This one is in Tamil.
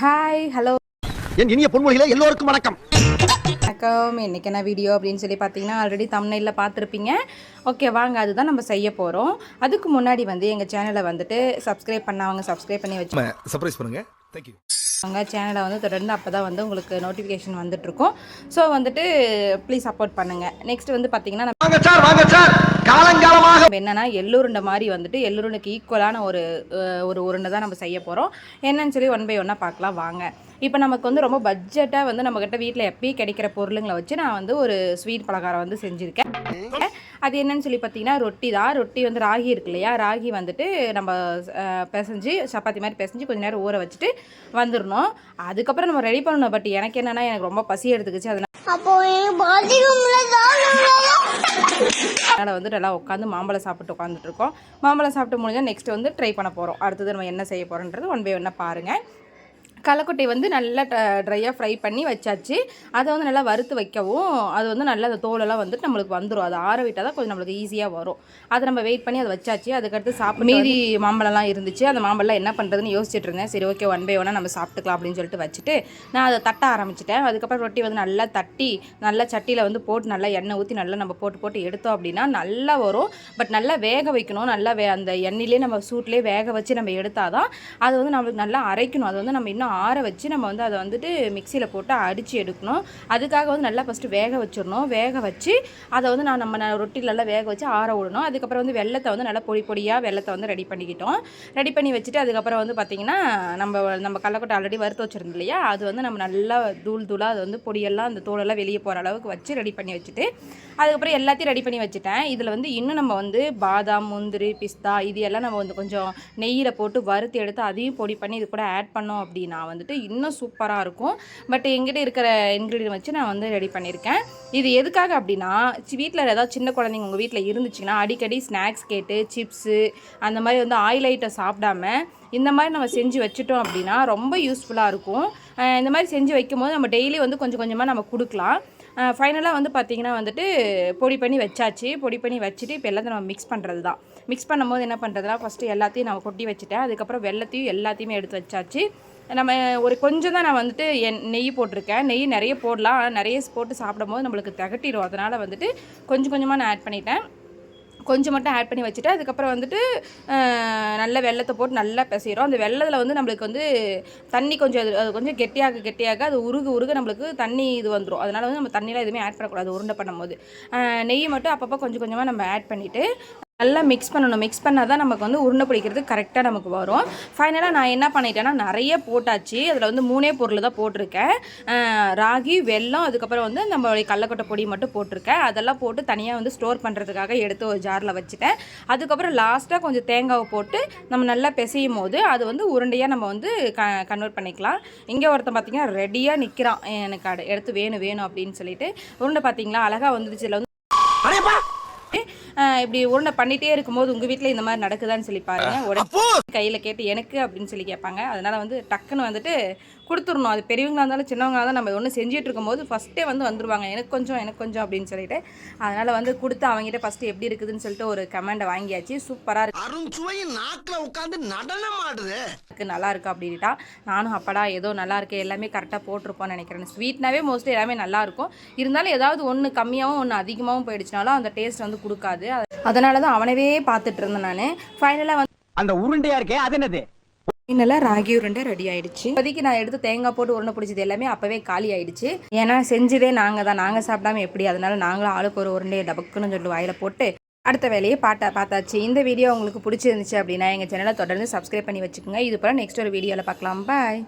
ஹாய் ஹலோ என் இனிய பொன்மொழிகளே எல்லோருக்கும் வணக்கம். வணக்கம். இன்றைக்கி என்ன வீடியோ அப்படின்னு சொல்லி பார்த்தீங்கன்னா ஆல்ரெடி தமிழில் பார்த்துருப்பீங்க. ஓகே வாங்க அதுதான் நம்ம செய்ய போகிறோம் அதுக்கு முன்னாடி வந்து எங்கள் சேனலை வந்துட்டு சப்ஸ்கிரைப் பண்ணாங்க சப்ஸ்கிரைப் பண்ணி வச்சு சர்ப்ரைஸ் பண்ணுங்க. தேங்க்யூ அவங்க சேனலை வந்து தொடர்ந்து அப்போ தான் வந்து உங்களுக்கு நோட்டிஃபிகேஷன் வந்துட்டுருக்கும். ஸோ வந்துட்டு ப்ளீஸ் சப்போர்ட் பண்ணுங்கள் நெக்ஸ்ட் வந்து பார்த்தீங்கன்னா காலங்காலமாக என்னன்னா எள்ளுருண்டை மாதிரி வந்துட்டு எள்ளுருண்டைக்கு ஈக்குவலான ஒரு ஒரு உருண்டை தான் நம்ம செய்ய போகிறோம் என்னன்னு சொல்லி ஒன் பை ஒன்னாக பார்க்கலாம் வாங்க. இப்போ நமக்கு வந்து ரொம்ப பட்ஜெட்டாக வந்து நம்மக்கிட்ட வீட்டில் எப்பயும் கிடைக்கிற பொருளுங்களை வச்சு நான் வந்து ஒரு ஸ்வீட் பலகாரம் வந்து செஞ்சுருக்கேன். அது என்னன்னு சொல்லி பார்த்தீங்கன்னா ரொட்டி தான். ரொட்டி வந்து ராகி இருக்கு இல்லையா? ராகி வந்துட்டு நம்ம பிசைஞ்சு சப்பாத்தி மாதிரி பிசைஞ்சு கொஞ்ச நேரம் ஊற வச்சுட்டு வந்துடணும். அதுக்கப்புறம் நம்ம ரெடி பண்ணணும். பட் எனக்கு என்னென்னா எனக்கு ரொம்ப பசி எடுத்துக்கிச்சு. அதனால அதனால் வந்து நல்லா உட்காந்து மாம்பழம் சாப்பிட்டு உட்காந்துட்டு இருக்கோம். மாம்பழம் சாப்பிட்டு முடிஞ்சால் நெக்ஸ்ட் வந்து ட்ரை பண்ண போகிறோம் அடுத்தது நம்ம என்ன செய்ய போகிறோன்றது ஒன் பை ஒன்னாக பாருங்கள் களைக்கொட்டை வந்து நல்லா ட்ரையாக ஃப்ரை பண்ணி வச்சாச்சு. அதை வந்து நல்லா வறுத்து வைக்கவும் அது வந்து நல்லா அந்த தோலெல்லாம் வந்துட்டு நம்மளுக்கு வந்துடும் அதை ஆற விட்டால் தான் கொஞ்சம் நம்மளுக்கு ஈஸியாக வரும். அதை நம்ம வெயிட் பண்ணி அதை வச்சாச்சு. அதுக்கடுத்து சாப்பிட்டு மீதி மாம்பழம்லாம் இருந்துச்சு. அந்த மாம்பழம் என்ன பண்ணுறதுன்னு யோசிச்சுட்டு இருந்தேன். சரி ஓகே ஒன் பை ஒன்னாக நம்ம சாப்பிட்டுக்கலாம் அப்படின்னு சொல்லிட்டு வச்சுட்டு நான் அதை தட்ட ஆரம்பிச்சிட்டேன். அதுக்கப்புறம் ரொட்டி வந்து நல்லா தட்டி நல்லா சட்டியில் வந்து போட்டு நல்லா எண்ணெய் ஊற்றி நல்லா நம்ம போட்டு போட்டு எடுத்தோம் அப்படின்னா நல்லா வரும். பட் நல்லா வேக வைக்கணும். நல்லா வே அந்த எண்ணெயிலே நம்ம சூட்லேயே வேக வச்சு நம்ம எடுத்தால் தான் அது வந்து நம்மளுக்கு நல்லா அரைக்கணும். அது வந்து நம்ம இன்னும் ஆற வச்சு நம்ம வந்து அதை வந்துட்டு மிக்சியில் போட்டு அடித்து எடுக்கணும். அதுக்காக வந்து நல்லா ஃபஸ்ட்டு வேக வச்சிடணும். வேக வச்சு அதை வந்து நான் நம்ம ரொட்டிலெல்லாம் நல்லா வேக வச்சு ஆற விடணும். அதுக்கப்புறம் வந்து வெள்ளத்தை வந்து நல்லா பொடி பொடியாக வெள்ளத்தை வந்து ரெடி பண்ணிக்கிட்டோம். ரெடி பண்ணி வச்சுட்டு அதுக்கப்புறம் வந்து பார்த்திங்கன்னா நம்ம நம்ம கடலக்கொட்டை ஆல்ரெடி வறுத்து வச்சிருந்தோம் இல்லையா? அது வந்து நம்ம நல்லா தூள் தூளாக அது வந்து பொடியெல்லாம் அந்த தோலெல்லாம் வெளியே போகிற அளவுக்கு வச்சு ரெடி பண்ணி வச்சுட்டு அதுக்கப்புறம் எல்லாத்தையும் ரெடி பண்ணி வச்சுட்டேன். இதில் வந்து இன்னும் நம்ம வந்து பாதாம் முந்திரி பிஸ்தா இது எல்லாம் நம்ம வந்து கொஞ்சம் நெய்யில் போட்டு வறுத்து எடுத்து அதையும் பொடி பண்ணி இது கூட ஆட் பண்ணோம் அப்படின்னா வந்துட்டு இன்னும் சூப்பராக இருக்கும். பட் எங்கிட்ட இருக்கிற இன்க்ரீடியன் வச்சு நான் வந்து ரெடி பண்ணியிருக்கேன். இது எதுக்காக அப்படின்னா வீட்டில் ஏதாவது சின்ன குழந்தைங்க உங்கள் வீட்டில் இருந்துச்சுன்னா அடிக்கடி ஸ்நாக்ஸ் கேட்டு சிப்ஸு அந்த மாதிரி வந்து ஆயில் ஐட்டம் சாப்பிடாம இந்த மாதிரி நம்ம செஞ்சு வச்சுட்டோம் அப்படின்னா ரொம்ப யூஸ்ஃபுல்லாக இருக்கும். இந்த மாதிரி செஞ்சு வைக்கும்போது நம்ம டெய்லி வந்து கொஞ்சம் கொஞ்சமாக நம்ம கொடுக்கலாம். ஃபைனலாக வந்து பார்த்திங்கன்னா வந்துட்டு பொடி பண்ணி வச்சாச்சு. பொடி பண்ணி வச்சுட்டு இப்போ எல்லாத்தையும் நம்ம மிக்ஸ் பண்ணுறது தான் மிக்ஸ் பண்ணும்போது என்ன பண்ணுறதுனா ஃபஸ்ட்டு எல்லாத்தையும் நான் கொட்டி வச்சுட்டேன். அதுக்கப்புறம் வெள்ளத்தையும் எல்லாத்தையுமே எடுத்து வச்சாச்சு. நம்ம ஒரு கொஞ்சம் தான் நான் வந்துட்டு என் நெய் போட்டிருக்கேன். நெய் நிறைய போடலாம். ஆனால் நிறைய போட்டு சாப்பிடும்போது நம்மளுக்கு திகட்டிடும் அதனால் வந்துட்டு கொஞ்சம் கொஞ்சமாக நான் ஆட் பண்ணிட்டேன். கொஞ்சம் மட்டும் ஆட் பண்ணி வச்சுட்டு அதுக்கப்புறம் வந்துட்டு நல்ல வெள்ளத்தை போட்டு நல்லா பிசைகிறோம் அந்த வெள்ளத்தில் வந்து நம்மளுக்கு வந்து தண்ணி கொஞ்சம் அது அது கொஞ்சம் கெட்டியாக கெட்டியாக அது உருக உருக நம்மளுக்கு தண்ணி இது வந்துடும் அதனால் வந்து நம்ம தண்ணியெலாம் எதுவுமே ஆட் பண்ணக்கூடாது உருண்டை பண்ணும்போது. நெய் மட்டும் அப்பப்போ கொஞ்சம் கொஞ்சமாக நம்ம ஆட் பண்ணிவிட்டு நல்லா மிக்ஸ் பண்ணணும். மிக்ஸ் பண்ணால் தான் நமக்கு வந்து உருண்டை பிடிக்கிறது கரெக்டாக நமக்கு வரும். ஃபைனலாக நான் என்ன பண்ணிட்டேன்னா நிறைய போட்டாச்சு. அதில் வந்து மூணே பொருள் தான் போட்டிருக்கேன். ராகி வெல்லம் அதுக்கப்புறம் வந்து நம்மளுடைய கடலக்கொட்டை பொடி மட்டும் போட்டிருக்கேன். அதெல்லாம் போட்டு தனியாக வந்து ஸ்டோர் பண்ணுறதுக்காக எடுத்து ஒரு ஜாரில் வச்சுட்டேன். அதுக்கப்புறம் லாஸ்ட்டாக கொஞ்சம் தேங்காவை போட்டு நம்ம நல்லா பிசையும் போது அது வந்து உருண்டையாக நம்ம வந்து க கன்வெர்ட் பண்ணிக்கலாம். இங்கே ஒருத்தன் பார்த்திங்கன்னா ரெடியாக நிற்கிறான் எனக்கு அட- எடுத்து வேணும் வேணும் அப்படின்னு சொல்லிட்டு. உருண்டை பார்த்தீங்களா அழகாக வந்துருச்சு. இதில் வந்து இப்படி உருண்டை பண்ணிட்டே இருக்கும்போது உங்கள் வீட்டில் இந்த மாதிரி நடக்குதான்னு சொல்லி பாருங்க. உடனே கையில் கேட்டு எனக்கு அப்படின்னு சொல்லி கேட்பாங்க. அதனால வந்து டக்குன்னு வந்துட்டு கொடுத்துடணும். அது பெரியவங்களா இருந்தாலும் சின்னவங்களா தான் நம்ம ஒன்று செஞ்சுட்டு இருக்கும்போது ஃபஸ்ட்டே வந்து வந்துருவாங்க. எனக்கு கொஞ்சம் எனக்கு கொஞ்சம் அப்படின்னு சொல்லிட்டு. அதனால் வந்து கொடுத்து அவங்ககிட்ட ஃபஸ்ட்டு எப்படி இருக்குதுன்னு சொல்லிட்டு ஒரு கமெண்டை வாங்கியாச்சு. சூப்பராக அருண் சுவையின் நாக்குல உட்கார்ந்து நடனம் ஆடுது. இருக்கு நல்லா இருக்கு அப்படின்ட்டா நானும் அப்படா ஏதோ நல்லா இருக்கு எல்லாமே கரெக்டாக போட்டிருப்போம்னு நினைக்கிறேன். ஸ்வீட்னாவே மோஸ்ட்லி எல்லாமே நல்லா இருக்கும். இருந்தாலும் ஏதாவது ஒன்று கம்மியாகவும் ஒன்று அதிகமாகவும் போயிடுச்சுனாலும் அந்த டேஸ்ட் வந்து கொடுக்காது. அதனால தான் அவனவே பார்த்துட்டு இருந்தேன் நான். ஃபைனலாக வந்து அந்த உருண்டையா இருக்கே அது என்னது? ஃபைனலாக ராகி உருண்டை ரெடி ஆயிடுச்சு. இப்போதைக்கு நான் எடுத்து தேங்காய் போட்டு உருண்டை பிடிச்சது எல்லாமே அப்போவே காலி ஆயிடுச்சு. ஏன்னா செஞ்சதே நாங்கள் தான். நாங்கள் சாப்பிடாம எப்படி? அதனால நாங்களும் ஆளுக்கு ஒரு உருண்டையை டபக்குன்னு சொல்லிட்டு வாயில போட்டு அடுத்த வேலையை பாட்டா பார்த்தாச்சு. இந்த வீடியோ உங்களுக்கு பிடிச்சிருந்துச்சு அப்படின்னா எங்கள் சேனலை தொடர்ந்து சப்ஸ்கிரைப் பண்ணி வச்சுக்கோங்க. இது போல் நெக்ஸ்ட் ஒரு வீடியோவில் பார்க்கலாம் பாய்